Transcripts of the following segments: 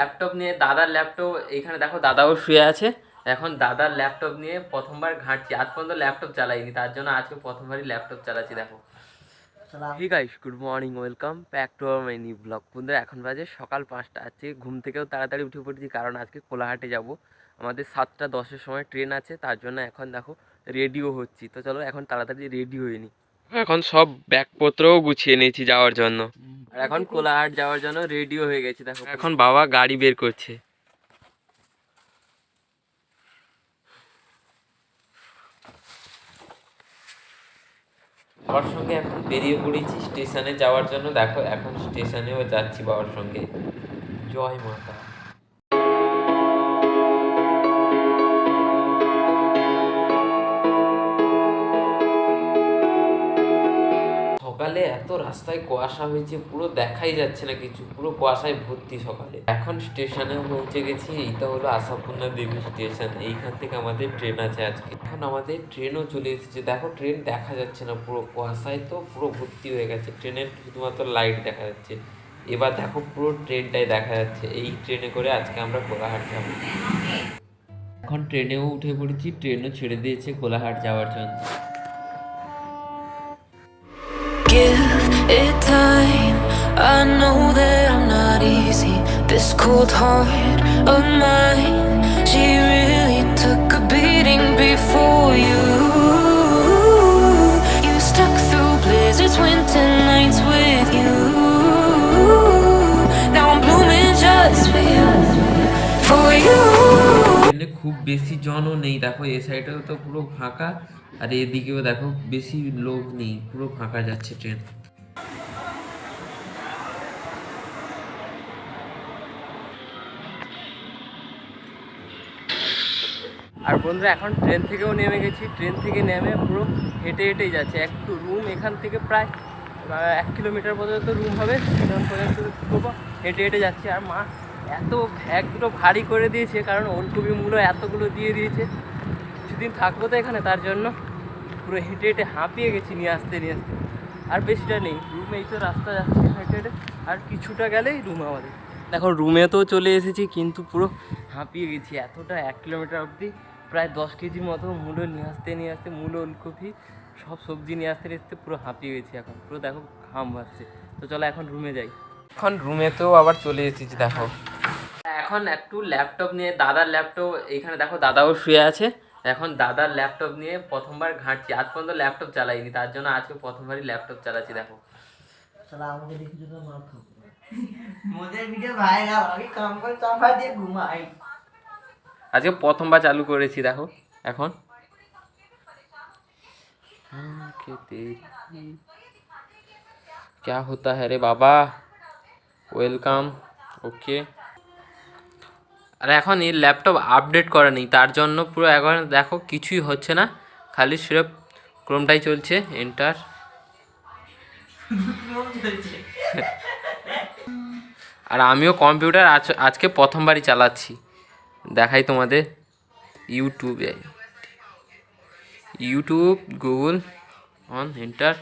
Laptop নিয়ে দাদার laptop এখানে দেখো দাদাও শুয়ে আছে। এখন দাদার ল্যাপটপ নিয়ে প্রথমবার ঘাঁটছি। আজ পর্যন্ত ল্যাপটপ চালাইনি তার জন্য আজকে প্রথমবারই ল্যাপটপ চালাচ্ছি দেখো। Hi guys good morning welcome back to our mini vlog বন্ধুরা এখন বাজে সকাল পাঁচটা আজকে ঘুম থেকেও তাড়াতাড়ি উঠে পড়েছি কারণ আজকে কোলাহাটে যাব। আমাদের সাতটা দশের সময় ট্রেন আছে তার জন্য এখন দেখো রেডিও হচ্ছি। তো চলো এখন তাড়াতাড়ি রেডি হয়ে নি। এখন সব ব্যাগপত্রও গুছিয়ে নিয়েছি যাওয়ার জন্য। আর এখন কোলাহাট যাওয়ার জন্য রেডিও হয়ে গেছে দেখো। এখন বাবা গাড়ি বের করছে। বাবার সঙ্গে এখন বেরিয়ে পড়েছি স্টেশনে যাওয়ার জন্য। দেখো এখন স্টেশনেও যাচ্ছি বাবার সঙ্গে। জয় মাতা। এত রাস্তায় কুয়াশা হয়েছে, পুরো দেখাই যাচ্ছে না কিছু, পুরো কুয়াশায় ভর্তি সকালে। এখন স্টেশনে পৌঁছে গেছি এইটা হলো আশাপূর্ণা দেবী স্টেশন, এইখান থেকে আমাদের ট্রেন আছে আজকে। এখন আমাদের ট্রেনও চলে এসেছে, দেখো ট্রেন দেখা যাচ্ছে না পুরো, কুয়াশায় তো পুরো ভর্তি হয়ে গেছে, ট্রেনের শুধুমাত্র লাইট দেখা যাচ্ছে। এবার দেখো পুরো ট্রেনটাই দেখা যাচ্ছে, এই ট্রেনে করে আজকে আমরা কোলাহাট যাব। এখন ট্রেনেও উঠে পড়েছি, ট্রেনও ছেড়ে দিয়েছে কোলাহাট যাওয়ার জন্য। Give it time. I know that I'm not easy. This cold heart of mine, she really took a beating before you. You stuck through blizzards, winter nights with you. Now I'm blooming just for you, for you. ট্রেনে খুব বেশি জনও নেই দেখো এ সাইডেও তো পুরো ফাঁকা আর এদিকেও দেখো, বেশি লোক নেই, পুরো ফাঁকা যাচ্ছে ট্রেন আর বন্ধুরা, এখন ট্রেন থেকেও নেমে গেছি। ট্রেন থেকে নেমে পুরো হেঁটে হেঁটেই যাচ্ছে। একটু রুম এখান থেকে প্রায় এক কিলোমিটার পর্যন্ত রুম হবে। সেখান পর্যন্ত হেঁটে হেঁটে যাচ্ছে। আর মা, এত ব্যাগ দুটো ভারী করে দিয়েছে, কারণ ওলকপি মূল্য এতগুলো দিয়ে দিয়েছে। কিছুদিন থাকব তো এখানে, তার জন্য। পুরো হেঁটে হেঁটে হাঁপিয়ে গেছি নিয়ে আসতে নিয়ে আসতে। আর বেশিটা নেই রুমে এই তো রাস্তা যাচ্ছে হেঁটে হেঁটে, আর কিছুটা গেলেই রুম আমাদের। দেখো রুমে তো চলে এসেছি, কিন্তু পুরো হাঁপিয়ে গেছি, এতটা এক কিলোমিটার অবধি, প্রায় দশ কেজি মতো মূলো নিয়ে আসতে নিয়ে আসতে, মূলো ওলকপি, সব সবজি নিয়ে আসতে নিয়ে আসতে পুরো হাঁপিয়ে গেছি এখন। পুরো দেখো, ঘাম ভাসছে। তো চলো এখন রুমে যাই। এখন রুমেতেও আবার চলে এসেছি, দেখো। এখন একটু ল্যাপটপ নিয়ে, দাদার ল্যাপটপ এইখানে দেখো দাদাও শুয়ে আছে। এখন দাদার ল্যাপটপ নিয়ে প্রথমবার ঘাঁটছি আজ পর্যন্ত ল্যাপটপ চালাইনি তার জন্য আজকে প্রথমবারই ল্যাপটপ চালাচ্ছি দেখো সালা আমাকে দেখি তো মার খাবো মোদের ভিডিও ভাইরাল আমি কম্বল চাপা দিয়ে ঘুমাই আজকে প্রথমবার চালু করেছি দেখো এখন খেতে क्या होता है रे বাবা ওয়েলকাম ওকে আর এখন এই ল্যাপটপ আপডেট করা নেই, তার জন্য পুরো এখন দেখো কিছুই হচ্ছে না, খালি সিরপ, ক্রোমটাই চলছে এন্টার আর আমিও কম্পিউটার আজ, আজকে প্রথমবারই চালাচ্ছি, দেখাই তোমাদের ইউটিউবে ইউটিউব গুগল অন এন্টার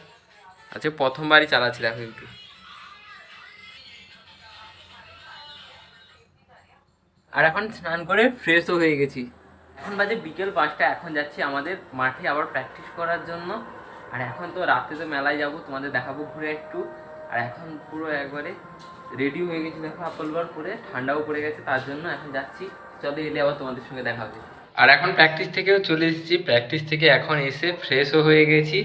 আজকে প্রথমবারই চালাচ্ছি, দেখো ইউটিউব আর এখন স্নান করে ফ্রেশও হয়ে গেছি। এখন বাজে বিকেল পাঁচটা এখন যাচ্ছি আমাদের মাঠে আবার প্র্যাকটিস করার জন্য। আর এখন তো রাতে তো মেলায় যাব তোমাদের দেখাবো ঘুরে একটু। আর এখন পুরো একবারে রেডি হয়ে গেছি দেখো আপলবার পরে ঠান্ডাও পড়ে গেছে তার জন্য এখন যাচ্ছি। চলো এলে আবার তোমাদের সঙ্গে দেখা হবে। আর এখন প্র্যাকটিস থেকেও চলে এসেছি প্র্যাকটিস থেকে এখন এসে ফ্রেশও হয়ে গেছি।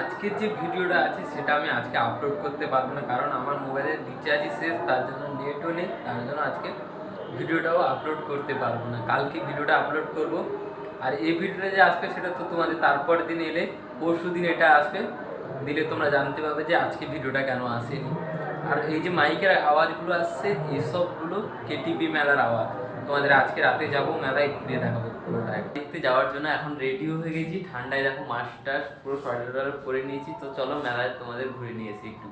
আজকের যে ভিডিওটা আছে সেটা আমি আজকে আপলোড করতে পারব না কারণ আমার মোবাইলের রিচার্জই শেষ তার জন্য নেটও নেই তার জন্য আজকে ভিডিওটাও আপলোড করতে পারব না। কালকে ভিডিওটা আপলোড করব। আর এই ভিডিওটা যে আসবে সেটা তো তোমাদের তারপর দিন এলে, পরশু দিন এটা আসবে। দিলে তোমরা জানতে পারবে যে আজকে ভিডিওটা কেন আসেনি। আর এই যে মাইকের আওয়াজগুলো আসছে, এসবগুলো কেটিপি মেলার আওয়াজ। তোমাদের আজকে রাতে যাব, মেলায় ঘুরে দেখাবো দেখতে যাওয়ার জন্য এখন রেডিও হয়ে গেছি। ঠান্ডায় দেখো মাস্টার পুরো সোয়েটার পরে নিয়েছি। তো চলো মেলায় তোমাদের ঘুরে নিয়েছি একটু।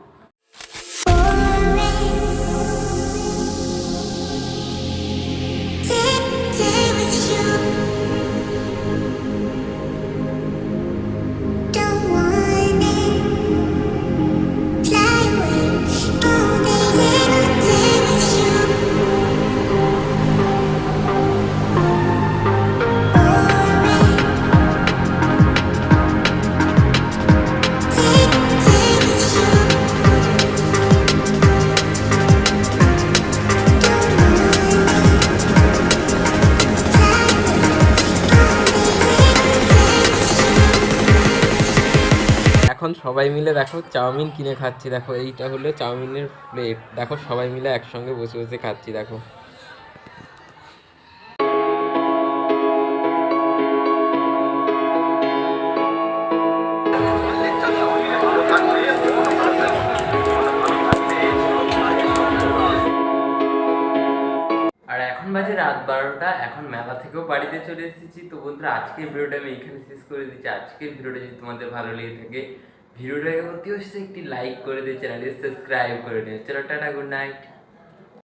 সবাই মিলে দেখো চাউমিন কিনে খাচ্ছি। দেখো এইটা হলো চাউমিনের প্লেট দেখো সবাই মিলে একসঙ্গে বসে বসে খাচ্ছি, দেখো। বাজে রাত বারোটা, এখন মেলা থেকেও বাড়িতে চলে এসেছি। তো বন্ধুরা, আজকের ভিডিওটা আমি এখানে শেষ করে দিচ্ছি। আজকের ভিডিওটা যদি তোমাদের ভালো লেগে থাকে ভিডিওটাকে অতি অবশ্যই একটি লাইক করে দিয়ে চ্যানেলটি সাবস্ক্রাইব করে নিও চলো, টাটা গুড নাইট